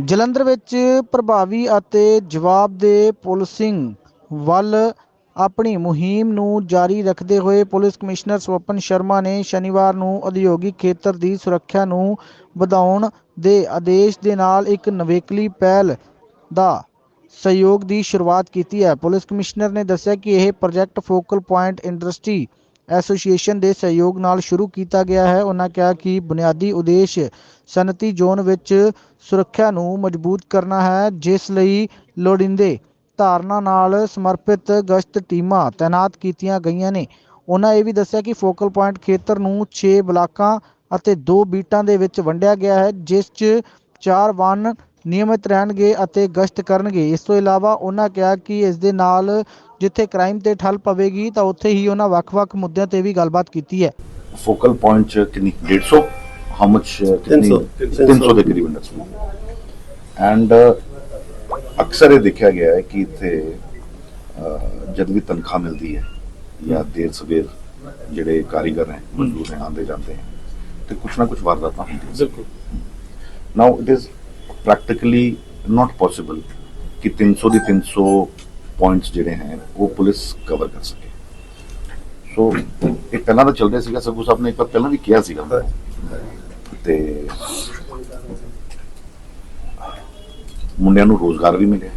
ਜਲੰਧਰ ਵਿੱਚ ਪ੍ਰਭਾਵੀ ਅਤੇ ਜਵਾਬਦੇਹ ਪੁਲਿਸਿੰਗ ਵੱਲ ਆਪਣੀ ਮੁਹਿੰਮ ਨੂੰ ਜਾਰੀ ਰੱਖਦੇ ਹੋਏ ਪੁਲਿਸ ਕਮਿਸ਼ਨਰ ਸਵਪਨ ਸ਼ਰਮਾ ਨੇ ਸ਼ਨੀਵਾਰ ਨੂੰ ਉਦਯੋਗਿਕ ਖੇਤਰ ਦੀ ਸੁਰੱਖਿਆ ਨੂੰ ਵਧਾਉਣ ਦੇ ਆਦੇਸ਼ ਦੇ ਨਾਲ ਇੱਕ ਨਵੇਕਲੀ ਪਹਿਲ ਦਾ ਸਹਿਯੋਗ ਦੀ ਸ਼ੁਰੂਆਤ ਕੀਤੀ ਹੈ। ਪੁਲਿਸ ਕਮਿਸ਼ਨਰ ਨੇ ਦੱਸਿਆ ਕਿ ਇਹ project focal point industry association ਦੇ ਸਹਿਯੋਗ ਨਾਲ ਸ਼ੁਰੂ ਕੀਤਾ ਗਿਆ ਹੈ। ਉਹਨਾਂ ਕਿਹਾ ਕਿ ਬੁਨਿਆਦੀ ਉਦੇਸ਼ ਸਨਅਤੀ ਜ਼ੋਨ ਵਿੱਚ ਸੁਰੱਖਿਆ ਨੂੰ ਮਜ਼ਬੂਤ ਕਰਨਾ ਹੈ, ਜਿਸ ਲਈ ਲੋੜੀਂਦੇ ਧਾਰਨਾ ਨਾਲ ਸਮਰਪਿਤ ਗਸ਼ਤ ਟੀਮਾਂ ਤਾਇਨਾਤ ਕੀਤੀਆਂ ਗਈਆਂ ਨੇ। ਉਹਨਾਂ ਇਹ ਵੀ ਦੱਸਿਆ ਕਿ ਫੋਕਲ ਪੁਆਇੰਟ ਖੇਤਰ ਨੂੰ 6 ਬਲਾਕਾਂ ਅਤੇ 2 ਬੀਟਾਂ ਦੇ ਵਿੱਚ ਵੰਡਿਆ ਗਿਆ ਹੈ, ਜਿਸ 'ਚ ਚਾਰ ਵਨ ਨਿਯਮਿਤ ਰਹਿਣਗੇ ਅਤੇ ਗਸ਼ਤ ਕਰਨਗੇ। ਇਸ ਤੋਂ ਇਲਾਵਾ ਉਹਨਾਂ ਕਿਹਾ ਕਿ ਇਸ ਦੇ ਨਾਲ ਜਿੱਥੇ ਕ੍ਰਾਈਮ ਤੇ ਠੱਲ ਪਵੇਗੀ ਤਾਂ ਉੱਥੇ ਹੀ ਉਹਨਾਂ ਵੱਖ-ਵੱਖ ਮੁੱਦਿਆਂ ਤੇ ਵੀ ਗੱਲਬਾਤ ਕੀਤੀ ਹੈ। ਫੋਕਲ ਪੁਆਇੰਟ ਕਿੰਨੀ? 150 ਹਾਊ ਮਚ ਕਿੰਨੀ? 300 300 ਦੇ ਕਰੀਬ ਇੰਡਸਟਰੀ ਐਂਡ ਅਕਸਰ ਇਹ ਦੇਖਿਆ ਗਿਆ ਹੈ ਕਿ ਇੱਥੇ ਜਦ ਵੀ ਤਨਖਾਹ ਮਿਲਦੀ ਹੈ ਜਾਂ ਦੇਰ ਸਵੇਰ ਜਿਹੜੇ ਕਾਰੀਗਰ ਹੈ। ਮਜ਼ਦੂਰ ਹੈ ਆਉਂਦੇ ਜਾਂਦੇ ਹੈ ਤੇ ਕੁਛ ਨਾ ਕੁਛ ਵਾਰਦਾਤਾਂ ਹੁੰਦੀਆਂ ਬਿਲਕੁਲ। Now it is practically not possible ਕਿ 300 ਦੀ 300 ਪੁਆਇੰਟਸ ਜਿਹੜੇ ਹੈ ਉਹ ਪੁਲਿਸ ਕਵਰ ਕਰ ਸਕੇ ਸੋ ਇਹ ਪਹਿਲਾਂ ਤਾਂ ਚੱਲ ਰਿਹਾ ਸੀਗਾ ਸਗੂ ਸਾਹਿਬ ਨੇ ਇੱਕ ਵਾਰ ਪਹਿਲਾਂ ਵੀ ਕਿਹਾ ਸੀਗਾ ਤੇ ਮੁੰਡਿਆਂ ਨੂੰ ਰੋਜ਼ਗਾਰ ਵੀ ਮਿਲਿਆ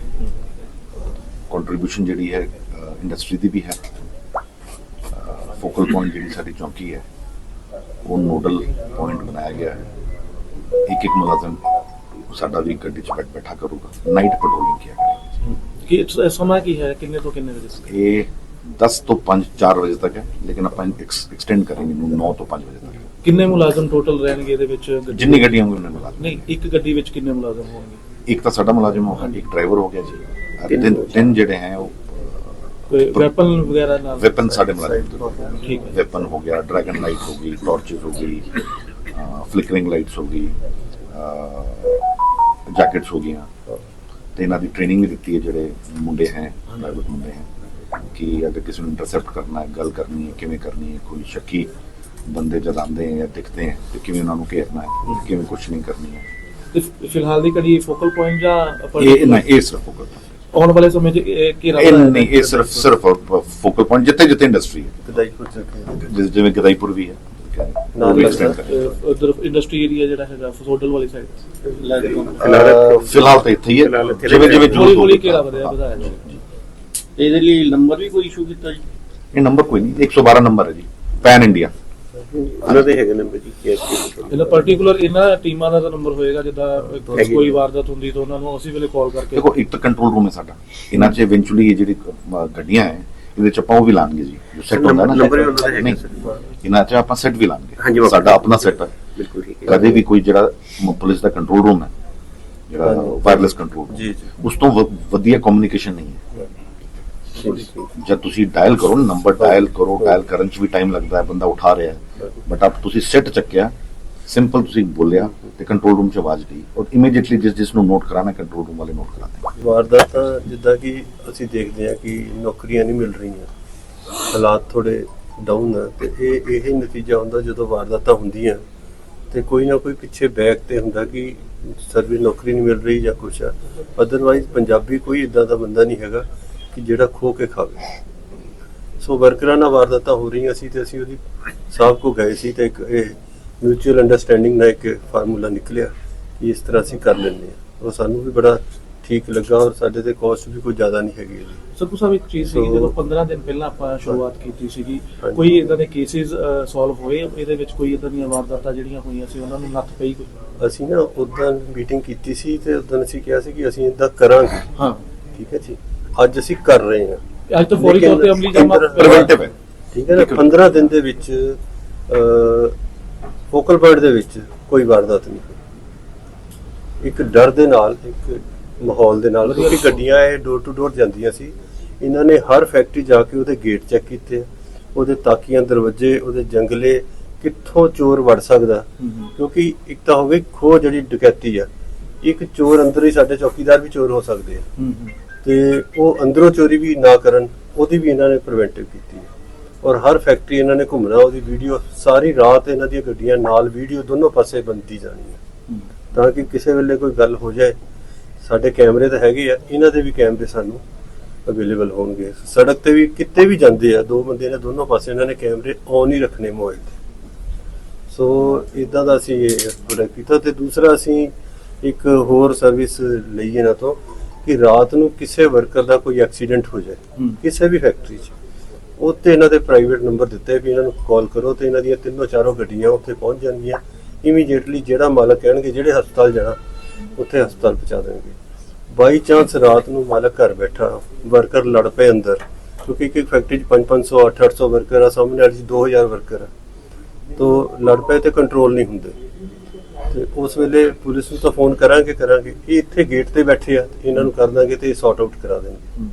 ਕੰਟਰੀਬਿਊਸ਼ਨ ਜਿਹੜੀ ਹੈ ਇੰਡਸਟਰੀ ਦੀ ਵੀ ਹੈ ਫੋਕਲ ਪੁਆਇੰਟ ਜਿਹੜੀ ਸਾਡੀ ਚੌਂਕੀ ਹੈ ਉਹ ਨੋਡਲ ਪੁਆਇੰਟ ਬਣਾਇਆ ਗਿਆ ਹੈ ਇੱਕ ਇੱਕ ਮੁਲਾਜ਼ਮ ਸਾਡਾ ਵੀ ਗੱਡੀ 'ਚ ਬੈਠ ਬੈਠਾ ਕਰੂਗਾ। ਨਾਈਟ ਪੈਟਰੋਲਿੰਗ ਕਿਆ ਕਰੇਗਾ ਕੀ ਇਹ ਸਮਾਂ ਕੀ ਹੈ? ਕਿੰਨੇ ਤੋਂ ਕਿੰਨੇ ਵਜੇ ਤੱਕ? ਇਹ 10 ਤੋਂ 5 4 ਵਜੇ ਤੱਕ ਹੈ ਲੇਕਿਨ ਆਪਾਂ ਐਕਸਟੈਂਡ ਕਰਾਂਗੇ ਇਹਨੂੰ 9 ਤੋਂ 5 ਵਜੇ ਤੱਕ। ਕਿੰਨੇ ਮੁਲਾਜ਼ਮ ਟੋਟਲ ਰਹਿਣਗੇ ਇਹਦੇ ਵਿੱਚ? ਜਿੰਨੀ ਗੱਡੀਆਂ ਹੋਣਗੀਆਂ ਉਹਨਾਂ ਮੁਲਾਜ਼ਮ। ਨਹੀਂ ਇੱਕ ਗੱਡੀ ਵਿੱਚ ਕਿੰਨੇ ਮੁਲਾਜ਼ਮ ਹੋਣਗੇ? ਇੱਕ ਤਾਂ ਸਾਡਾ ਮੁਲਾਜ਼ਮ ਹੋਗਾ ਇੱਕ ਡਰਾਈਵਰ ਹੋ ਗਿਆ ਜੀ। ਤਿੰਨ ਤਿੰਨ ਜਿਹੜੇ ਹੈ ਉਹ ਕੋਈ ਵੈਪਨ ਵਗੈਰਾ ਨਾਲ? ਵੈਪਨ ਸਾਡੇ ਮੁਲਾਜ਼ਮ ਠੀਕ ਹੈ। ਵੈਪਨ ਹੋ। ਗਿਆ ਡਰੈਗਨ ਲਾਈਟ ਹੋ ਗਈ ਟਾਰਚਸ ਹੋ ਗਈ ਫਲਿਕਰਿੰਗ ਲਾਈਟਸ ਹੋ ਗਈ ਜੈਕਟਸ ਹੋ ਗਈਆਂ। ਤੇ ਇਹਨਾਂ ਦੀ ਟ੍ਰੇਨਿੰਗ ਵੀ ਦਿੱਤੀ ਹੈ ਜਿਹੜੇ ਮੁੰਡੇ ਹੈ ਪ੍ਰਾਈਵੇਟ ਮੁੰਡੇ ਹੈ ਕਿ ਅਗਰ ਕਿਸੇ ਨੂੰ ਇੰਟਰਸੈਪਟ ਕਰਨਾ ਹੈ ਗੱਲ ਕਰਨੀ ਹੈ ਕਿਵੇਂ ਕਰਨੀ ਹੈ ਕੋਈ ਸ਼ੱਕੀ ਬੰਦੇ ਜਦ ਆਉਂਦੇ ਹੈ ਜਾਂ ਦਿਖਦੇ ਹੈ ਤੇ ਕਿਵੇਂ ਉਹਨਾਂ ਨੂੰ ਘੇਰਨਾ ਹੈ ਕਿਵੇਂ ਕੁਛ ਨਹੀਂ ਕਰਨੀ ਹੈ। ਫਿਲਹਾਲ ਦੀ ਕੜੀ ਫੋਕਲ ਪੁਆਇੰਟ ਜਾਂ ਇਹ ਨਾ ਇਹ ਸਿਰਫ ਫੋਕਲ ਆਉਣ ਵਾਲੇ ਸਮੇਂ 'ਚ ਕੀ ਇਹ ਨਹੀਂ ਇਹ ਸਿਰਫ ਸਿਰਫ ਫੋਕਲ ਪੁਆਇੰਟ ਜਿੱਥੇ ਜਿੱਥੇ ਇੰਡਸਟਰੀ ਹੈ। ਜਿਵੇਂ ਗਦਾਈਪੁਰ ਵੀ ਹੈ। ਨਾਲ ਉਹ ਵੀ ਲੱਗਦਾ। extend ਕਰਾਂਗੇ। ਉਧਰ ਇੰਡਸਟਰੀ ਏਰੀਆ ਜਿਹੜਾ ਹੈਗਾ ਫਸੋਡਲ ਵਾਲੀ ਸਾਈਡ ਅਹ ਫਿਲਹਾਲ ਤਾਂ ਇੱਥੇ ਹੀ ਹੈ ਫਿਲਹਾਲ ਇੱਥੇ ਜਿਵੇਂ ਜਿਵੇਂ ਹੌਲੀ ਜ਼ਰੂਰਤ ਹੌਲੀ ਹੋਵੇ। ਘੇਰਾ ਵਧਿਆ ਵਧਾਇਆ ਜੀ ਇਹਦੇ ਲਈ ਨੰਬਰ ਵੀ ਕੋਈ ਇਸ਼ੂ ਕੀਤਾ ਜੀ ਇਹ ਨੰਬਰ ਕੋਈ ਨਹੀਂ 112 ਨੰਬਰ ਹੈ ਜੀ ਪੈਨ ਇੰਡੀਆ ਉਹਨਾਂ ਦੇ ਹੈਗੇ ਨੰਬਰ ਜੀ ਕੇਐਸਪੀ ਇਹਦਾ ਪਾਰਟੀਕੂਲਰ ਇਹਨਾਂ ਟੀਮਾਂ ਦਾ ਤਾਂ ਨੰਬਰ ਹੋਏਗਾ ਜਿੱਦਾਂ ਇੱਕ ਹੈਗੀ। ਕੋਈ ਵਾਰਦਾਤ ਹੁੰਦੀ ਤਾਂ ਉਹਨਾਂ ਨੂੰ ਉਸੇ ਵੇਲੇ ਕਾਲ ਕਰਕੇ ਦੇਖੋ ਇੱਕ ਤਾਂ ਕੰਟਰੋਲ ਰੂਮ ਹੈ ਸਾਡਾ ਇਹਨਾਂ 'ਚ ਇਵੈਂਚੁਅਲੀ ਇਹ ਜਿਹੜੀ ਅਹ, ਗੱਡੀਆਂ ਹੈ ਇਹਦੇ 'ਚ ਆਪਾਂ ਉਹ ਵੀ ਲਾਣਗੇ ਜੀ ਜੋ ਸੈੱਟ ਹੁੰਦਾ ਨਾ ਨੰਬਰ ਹੀ ਉਹਨਾਂ ਦਾ ਹੈਗਾ ਨਹੀਂ, ਸਰ। ਇਹਨਾਂ 'ਚ ਆਪਾਂ ਸੈੱਟ ਵੀ ਬਾਬਾ। ਸਾਡਾ ਆਪਣਾ ਸੈੱਟ ਹੈ। ਬਿਲਕੁਲ ਠੀਕ ਹੈ। ਕਦੇ ਵੀ ਕੋਈ ਜਿਹੜਾ ਪੁਲਿਸ ਦਾ ਕੰਟਰੋਲ ਰੂਮ ਹੈ ਜਿਹੜਾ। ਵਾਇਰਲੈਸ ਕੰਟਰੋਲ ਜੀ, ਜੀ। ਉਸ ਤੋਂ ਵਧੀਆ ਕਮਿਊਨੀਕੇਸ਼ਨ ਨਹੀਂ ਹੈ। ਜਦ ਤੁਸੀਂ ਡਾਇਲ ਕਰੋ ਨੰਬਰ ਡਾਇਲ ਕਰੋ ਡਾਇਲ ਕਰਨ 'ਚ ਵੀ ਟਾਈਮ ਲੱਗਦਾ ਹੈ ਬੰਦਾ ਉਠਾ ਰਿਹਾ ਹੈ। ਬਟ ਆਪ ਤੁਸੀਂ ਸੈੱਟ ਚੱਕਿਆ ਸਿੰਪਲ ਤੁਸੀਂ ਬੋਲਿਆ ਤੇ ਕੰਟਰੋਲ ਰੂਮ 'ਚ ਆਵਾਜ਼ ਗਈ। ਔਰ ਇਮੀਡੀਏਟਲੀ ਜਿਸ ਜਿਸ ਨੂੰ ਨੋਟ ਕਰਾਣਾ ਕੰਟਰੋਲ ਰੂਮ ਵਾਲੇ ਨੋਟ ਕਰਾते ਵਾਰਦਾਤਾਂ ਜਿੱਦਾਂ ਕਿ ਅਸੀਂ ਦੇਖਦੇ ਹਾਂ ਕਿ ਨੌਕਰੀਆਂ ਨਹੀਂ ਮਿਲ ਰਹੀਆਂ। ਹਾਲਾਤ ਥੋੜੇ ਡਾਊਨ ਆ, ਤੇ ਇਹ ਇਹ ਹੀ ਨਤੀਜਾ ਹੁੰਦਾ ਜਦੋਂ ਵਾਰਦਾਤਾਂ ਹੁੰਦੀਆਂ। ਤੇ ਕੋਈ ਨਾ ਕੋਈ ਪਿੱਛੇ ਬੈਕ ਤੇ ਹੁੰਦਾ ਕਿ ਸਰਵਿਸ ਨੌਕਰੀ ਨਹੀਂ ਮਿਲ ਰਹੀ ਜਾਂ ਕੁਛ ਆ। ਅਦਰਵਾਈਜ਼ ਪੰਜਾਬੀ ਕੋਈ ਇਦਾਂ ਦਾ ਬੰਦਾ ਨਹੀਂ ਹੈਗਾ ਕਿ ਜਿਹੜਾ ਖੋ ਕੇ ਖਾਵੇ। ਸੋ ਵਰਕਰਾਂ ਨਾਲ ਵਾਰਦਾਤਾਂ ਹੋ ਰਹੀਆਂ ਸੀ ਤੇ ਅਸੀਂ ਉਹਦੀ ਸਾਹਿਬ ਕੋ ਗਏ ਸੀ ਤੇ ਇੱਕ ਇਹ ਮਿਊਚੁਅਲ ਅੰਡਰਸਟੈਂਡਿੰਗ ਨਾਲ ਇੱਕ ਫਾਰਮੂਲਾ ਨਿਕਲਿਆ ਕਿ ਇਸ ਤਰ੍ਹਾਂ ਅਸੀਂ ਕਰ ਲੈਂਦੇ ਹਾਂ। ਉਹ ਸਾਨੂੰ ਵੀ ਬੜਾ ਠੀਕ ਲੱਗਾ ਔਰ ਸਾਡੇ ਤੇ ਕਾਸਟ ਵੀ ਕੋਈ ਜ਼ਿਆਦਾ ਨਹੀਂ ਹੈਗੀ ਇਹਦੀ ਸਭੂ ਸਾਹਿਬ ਇੱਕ ਚੀਜ਼ ਸੀ ਜਦੋਂ 15 ਦਿਨ ਪਹਿਲਾਂ ਆਪਾਂ ਸ਼ੁਰੂਆਤ ਕੀਤੀ ਸੀਗੀ। ਕੋਈ ਇਦਾਂ ਦੇ ਕੇਸਿਸ ਸੋਲਵ ਹੋਏ? ਇਹਦੇ ਵਿੱਚ ਕੋਈ ਇਦਾਂ ਦੀਆਂ ਵਾਰਦਾਤਾਂ ਜਿਹੜੀਆਂ ਹੋਈਆਂ ਸੀ ਉਹਨਾਂ ਨੂੰ ਨੱਥ ਪਈ ਕੋਈ? ਅਸੀਂ ਨਾ ਉਦੋਂ ਮੀਟਿੰਗ ਕੀਤੀ ਸੀ ਤੇ ਉਦੋਂ ਅਸੀਂ ਕਿਹਾ ਸੀ ਕਿ ਅਸੀਂ ਇਦਾਂ ਕਰਾਂਗੇ। ਹਾਂ। ਠੀਕ ਹੈ ਜੀ। ਅੱਜ ਅਸੀਂ ਕਰ ਰਹੇ ਹਾਂ। ਅੱਜ ਤਾਂ ਫੌਰੀ ਤੌਰ ਤੇ ਅਮਲੀ ਜਾਮਾ ਪ੍ਰੀਵੈਂਟਿਵ ਹੈ। ਠੀਕ ਹੈ ਨਾ 15 ਦਿਨ ਦੇ ਵਿੱਚ ਫੋਕਲ ਪੁਆਇੰਟ ਦੇ ਵਿੱਚ ਕੋਈ ਵਾਰਦਾਤ ਨਹੀਂ ਇੱਕ ਡਰ ਦੇ ਨਾਲ ਇੱਕ ਮਾਹੌਲ ਦੇ ਨਾਲ ਕਿਉਂਕਿ ਗੱਡੀਆਂ ਇਹ ਡੋਰ ਟੂ ਡੋਰ ਜਾਂਦੀਆਂ ਸੀ। ਇਹਨਾਂ ਨੇ ਹਰ ਫੈਕਟਰੀ ਜਾ ਕੇ ਉਹਦੇ ਗੇਟ ਚੈੱਕ ਕੀਤੇ। ਉਹਦੇ ਤਾਕੀਆਂ ਦਰਵਾਜ਼ੇ ਉਹਦੇ ਜੰਗਲੇ ਕਿੱਥੋਂ ਚੋਰ ਵੜ ਸਕਦਾ? ਕਿਉਂਕਿ ਇੱਕ ਤਾਂ ਹੋਵੇ ਖੋ ਜਿਹੜੀ ਡਕੈਤੀ ਆ ਇੱਕ ਚੋਰ ਅੰਦਰ ਹੀ ਸਾਡੇ ਚੌਕੀਦਾਰ ਵੀ ਚੋਰ ਹੋ ਸਕਦੇ ਆ। ਤੇ ਉਹ ਅੰਦਰੋਂ ਚੋਰੀ ਵੀ ਨਾ ਕਰਨ ਉਹਦੀ ਵੀ ਇਹਨਾਂ ਨੇ ਪ੍ਰੀਵੈਂਟਿਵ ਕੀਤੀ ਹੈ ਔਰ ਹਰ ਫੈਕਟਰੀ ਇਹਨਾਂ ਨੇ ਘੁੰਮਣਾ ਉਹਦੀ ਵੀਡੀਓ ਸਾਰੀ ਰਾਤ ਇਹਨਾਂ ਦੀਆਂ ਗੱਡੀਆਂ ਨਾਲ ਵੀਡੀਓ ਦੋਨੋਂ ਪਾਸੇ ਬੰਦੀ ਜਾਣੀ ਹੈ। ਤਾਂ ਕਿ ਕਿਸੇ ਵੇਲੇ ਕੋਈ ਗੱਲ ਹੋ ਜਾਏ ਸਾਡੇ ਕੈਮਰੇ ਤਾਂ ਹੈਗੇ ਆ ਇਹਨਾਂ ਦੇ ਵੀ ਕੈਮਰੇ ਸਾਨੂੰ ਅਵੇਲੇਬਲ ਹੋਣਗੇ। ਸੜਕ ਤੇ ਵੀ ਕਿਤੇ ਵੀ ਜਾਂਦੇ ਆ ਦੋ ਬੰਦੇ ਨੇ ਦੋਨੋਂ ਪਾਸੇ ਇਹਨਾਂ ਨੇ ਕੈਮਰੇ ਔਨ ਹੀ ਰੱਖਣੇ ਮੋਬਾਈਲ ਤੇ। ਸੋ ਇਦਾਂ ਦਾ ਅਸੀਂ ਇਹ ਪ੍ਰੋਡਕਟ ਕੀਤਾ ਤੇ ਦੂਸਰਾ ਅਸੀਂ ਇੱਕ ਹੋਰ ਸਰਵਿਸ ਲਈ ਇਹਨਾਂ ਤੋਂ ਕਿ ਰਾਤ ਨੂੰ ਕਿਸੇ ਵਰਕਰ ਦਾ ਕੋਈ ਐਕਸੀਡੈਂਟ ਹੋ ਜਾਏ। ਕਿਸੇ ਵੀ ਫੈਕਟਰੀ 'ਚ। ਉੱਤੇ ਇਹਨਾਂ ਦੇ ਪ੍ਰਾਈਵੇਟ ਨੰਬਰ ਦਿੱਤੇ ਵੀ ਇਹਨਾਂ ਨੂੰ ਕਾਲ ਕਰੋ ਤੇ ਇਹਨਾਂ ਦੀਆਂ ਤਿੰਨੋਂ ਚਾਰੋਂ ਗੱਡੀਆਂ ਉੱਥੇ ਪਹੁੰਚ ਜਾਣਗੀਆਂ। ਇਮੀਡੀਏਟਲੀ ਜਿਹੜਾ ਮਾਲਕ ਕਹਿਣਗੇ ਜਿਹੜੇ ਹਸਪਤਾਲ ਜਾਣਾ ਉੱਥੇ ਹਸਪਤਾਲ ਪਹੁੰਚਾ ਦੇਣਗੇ। ਬਾਈ ਚਾਂਸ ਰਾਤ ਨੂੰ ਮਾਲਕ ਘਰ ਬੈਠਾ, ਵਰਕਰ ਲੜ ਪਏ ਅੰਦਰ, ਕਿਉਂਕਿ ਇੱਕ ਫੈਕਟਰੀ 'ਚ 5-500 800 ਵਰਕਰ ਆ, ਸਾਹਮਣੇ ਵਾਲੀ 'ਚ 2000 ਵਰਕਰ ਆ। ਤੋ ਲੜ ਪਏ ਤੇ ਕੰਟਰੋਲ ਨਹੀਂ ਹੁੰਦੇ। ਤੇ ਉਸ ਵੇਲੇ ਪੁਲਿਸ ਨੂੰ ਤਾਂ ਫੋਨ ਕਰਾਂਗੇ ਕਰਾਂਗੇ। ਇਹ ਇੱਥੇ ਗੇਟ ਤੇ ਬੈਠੇ ਆ, ਇਹਨਾਂ ਨੂੰ ਕਰ ਦਾਂਗੇ ਤੇ ਸੌਟ ਆਊਟ ਕਰਾ ਦੇਣਗੇ। ਹੂੰ।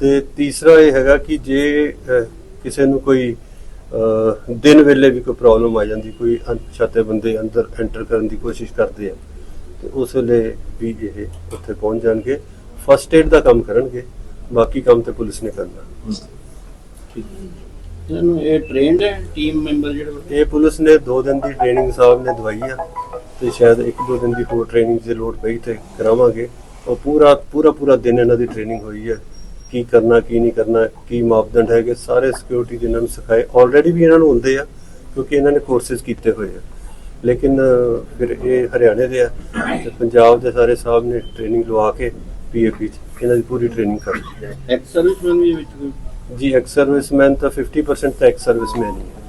ਤੇ ਤੀਸਰਾ ਇਹ ਹੈਗਾ ਕਿ ਜੇ ਕਿਸੇ ਨੂੰ ਕੋਈ ਦਿਨ ਵੇਲੇ ਵੀ ਕੋਈ ਪ੍ਰੋਬਲਮ ਆ ਜਾਂਦੀ, ਕੋਈ ਅਣਪਛਾਤੇ ਬੰਦੇ ਅੰਦਰ ਐਂਟਰ ਕਰਨ ਦੀ ਕੋਸ਼ਿਸ਼ ਕਰਦੇ ਆ ਤੇ ਉਸ ਵੇਲੇ ਵੀ ਇਹ ਉੱਥੇ ਪਹੁੰਚ ਜਾਣਗੇ। ਫਸਟ ਏਡ ਦਾ ਕੰਮ ਕਰਨਗੇ ਬਾਕੀ ਕੰਮ ਤੇ ਪੁਲਿਸ ਨੇ ਕਰਨਾ। ਇਹਨੂੰ ਇਹ ਟ੍ਰੇਨਡ ਹੈ ਟੀਮ ਮੈਂਬਰ ਜਿਹੜੇ ਇਹ ਪੁਲਿਸ ਨੇ 2 ਦਿਨ ਦੀ ਟ੍ਰੇਨਿੰਗ ਸਾਹਿਬ ਨੇ ਦਵਾਈ ਆ ਤੇ ਸ਼ਾਇਦ 1-2 ਦਿਨ ਦੀ ਹੋਰ ਟ੍ਰੇਨਿੰਗ ਦੀ ਲੋੜ ਪਈ ਤੇ ਕਰਾਵਾਂਗੇ। ਉਹ ਪੂਰਾ ਪੂਰਾ ਪੂਰਾ ਦਿਨ ਇਹਨਾਂ ਦੀ ਟ੍ਰੇਨਿੰਗ ਹੋਈ ਹੈ ਕੀ ਕਰਨਾ ਕੀ ਨਹੀਂ ਕਰਨਾ ਕੀ ਮਾਪਦੰਡ ਹੈਗੇ ਸਾਰੇ ਸਿਕਿਉਰਿਟੀ ਦੇ ਇਹਨਾਂ ਨੂੰ ਸਿਖਾਏ ਆਲਰੇਡੀ ਵੀ ਇਹਨਾਂ ਨੂੰ ਹੁੰਦੇ ਆ ਕਿਉਂਕਿ ਇਹਨਾਂ ਨੇ ਕੋਰਸਸ ਕੀਤੇ ਹੋਏ ਆ। ਲੇਕਿਨ ਫਿਰ ਇਹ ਹਰਿਆਣੇ ਦੇ ਆ ਤੇ ਪੰਜਾਬ ਦੇ ਸਾਰੇ ਸਾਹਿਬ ਨੇ ਟ੍ਰੇਨਿੰਗ ਲਵਾ ਕੇ ਪੀਏਪੀ ਚ ਇਹਨਾਂ ਦੀ ਪੂਰੀ ਟ੍ਰੇਨਿੰਗ ਕਰਨੀ ਐਕਸ ਸਰਵਿਸਮੈਨ ਵੀ ਵਿੱਚ ਜੀ ਐਕਸ ਸਰਵਿਸਮੈਨ ਤਾਂ 50% ਤਾਂ ਐਕਸ ਸਰਵਿਸਮੈਨ ਹੀ ਹੈ।